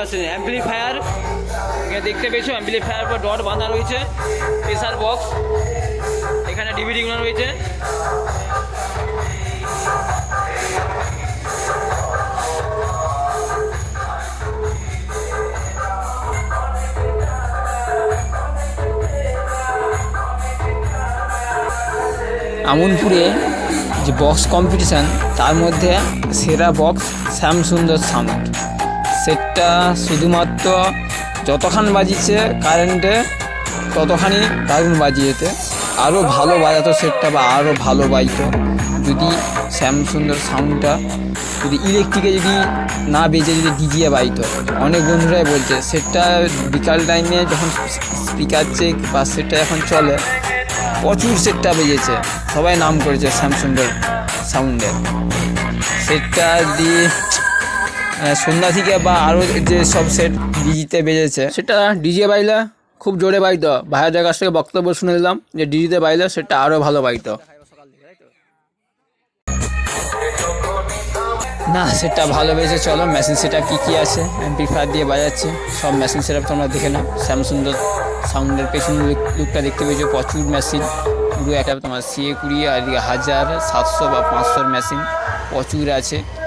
Machine amplifier দেখতে পেয়েছ amplifier পর ডট বাঁধা রয়েছে প্রেসার বক্স এখানে ডিভিডিগুলো রয়েছে। আমনপুরে যে বক্স কম্পিটিশান তার মধ্যে সেরা বক্স শ্যাম সুন্দর সাউন্ড সেটটা শুধুমাত্র যতক্ষণ বাজিয়েছে কারেন্টে ততখানি দারুণ বাজিয়েতে আরও ভালো বাজাতো সেটটা বা আরও ভালো বাজতো যদি শ্যাম সুন্দর সাউন্ডটা যদি ইলেকট্রিকে যদি না বেজে যদি ডিজিয়ে বাজতো অনেক বন্ধুরাই বলছে, সেটটা বিকাল টাইমে যখন স্পিকার চেক বা সেটটা এখন চলে, প্রচুর সেটটা বেজেছে। সবাই নাম করেছে স্যামসুন্ডার সাউন্ডের সেটটা দিয়ে সন্ধ্যা থেকে বা আরও যে সব সেট ডিজিতে বেজেছে। সেটা ডিজে বাইলে খুব জোরে বাইতো। ভাইয়াদের কাছ থেকে বক্তব্য শুনে নিলাম যে ডিজিতে বাইলে সেটা আরও ভালো বাইতো। না সেটা ভালো বেজে চলো। মেশিন সেটা কী কী আছে? এমপিফায়ার দিয়ে বাজাচ্ছে। সব মেশিন সেটা তোমরা দেখে নাও। স্যামসুন্দর সাউন্ডের পেছনে লুক- লুকটা দেখতে পেয়েছ। প্রচুর মেশিন পুরো একটা তোমার সিএ কুড়ি আর হাজার সাতশো বা পাঁচশোর মেশিন প্রচুর আছে।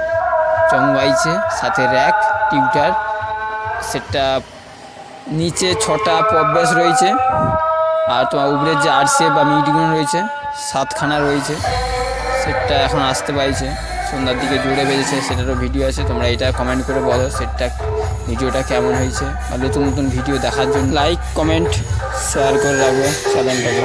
চং বাইছে, সাথে র্যাক, টিউটার। সেটা নিচে ছটা পপ রয়েছে, আর তোমার উপরের যে আরসে বা মিডিগুলো রয়েছে, সাতখানা রয়েছে। সেটটা এখন আসতে পাইছে, সন্ধ্যার দিকে জুড়ে বেজেছে, সেটারও ভিডিও আছে, তোমরা এটা কমেন্ট করে বলো সেটটা ভিডিওটা কেমন হয়েছে, আর নতুন নতুন ভিডিও দেখার জন্য লাইক কমেন্ট শেয়ার করে রাখবে চ্যানেলটাকে